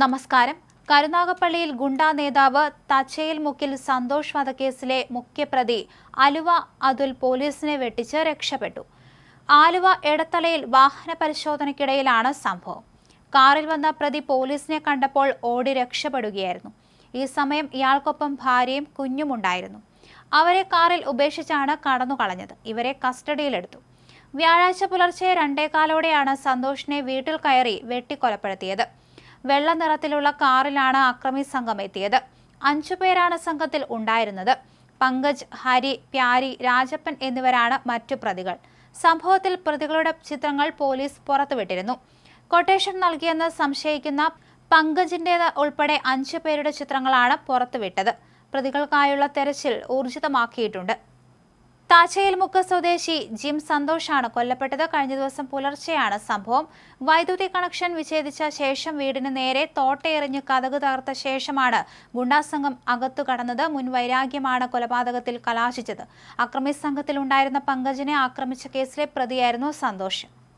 നമസ്കാരം. കരുനാഗപ്പള്ളിയിൽ ഗുണ്ടാ നേതാവ് തച്ചയിൽ മുക്കിൽ സന്തോഷ് വധക്കേസിലെ മുഖ്യപ്രതി അലുവ അതുൽ പോലീസിനെ വെട്ടിച്ച് രക്ഷപ്പെട്ടു. ആലുവ എടത്തലയിൽ വാഹന പരിശോധനയ്ക്കിടയിലാണ് സംഭവം. കാറിൽ വന്ന പ്രതി പോലീസിനെ കണ്ടപ്പോൾ ഓടി രക്ഷപ്പെടുകയായിരുന്നു. ഈ സമയം ഇയാൾക്കൊപ്പം ഭാര്യയും കുഞ്ഞുമുണ്ടായിരുന്നു അവരെ കാറിൽ ഉപേക്ഷിച്ചാണ് കടന്നുകളഞ്ഞത്. ഇവരെ കസ്റ്റഡിയിലെടുത്തു. വ്യാഴാഴ്ച പുലർച്ചെ രണ്ടേകാലോടെയാണ് സന്തോഷിനെ വീട്ടിൽ കയറി വെട്ടിക്കൊലപ്പെടുത്തിയത്. വെള്ള നിറത്തിലുള്ള കാറിലാണ് അക്രമി സംഘം എത്തിയത്. അഞ്ചു പേരാണ് സംഘത്തിൽ ഉണ്ടായിരുന്നത്. പങ്കജ് ഹരി പ്യാരി രാജപ്പൻ എന്നിവരാണ് മറ്റു പ്രതികൾ. സംഭവത്തിൽ പ്രതികളുടെ ചിത്രങ്ങൾ പോലീസ് പുറത്തുവിട്ടിരുന്നു. കൊട്ടേഷൻ നൽകിയെന്ന് സംശയിക്കുന്ന പങ്കജിന്റേത് ഉൾപ്പെടെ അഞ്ചു പേരുടെ ചിത്രങ്ങളാണ് പുറത്തുവിട്ടത്. പ്രതികൾക്കായുള്ള തെരച്ചിൽ ഊർജിതമാക്കിയിട്ടുണ്ട്. താച്ചയിൽമുക്ക് സ്വദേശി ജിം സന്തോഷാണ് കൊല്ലപ്പെട്ടത്. കഴിഞ്ഞ ദിവസം പുലർച്ചെയാണ് സംഭവം. വൈദ്യുതി കണക്ഷൻ വിച്ഛേദിച്ച ശേഷം വീടിന് നേരെ തോട്ടയെറിഞ്ഞ് കഥക് തകർത്ത ശേഷമാണ് ഗുണ്ടാസംഘം അകത്തു കടന്നത്. മുൻ വൈരാഗ്യമാണ് കൊലപാതകത്തിൽ കലാശിച്ചത്. അക്രമി സംഘത്തിലുണ്ടായിരുന്ന പങ്കജിനെ ആക്രമിച്ച കേസിലെ പ്രതിയായിരുന്നു സന്തോഷ്.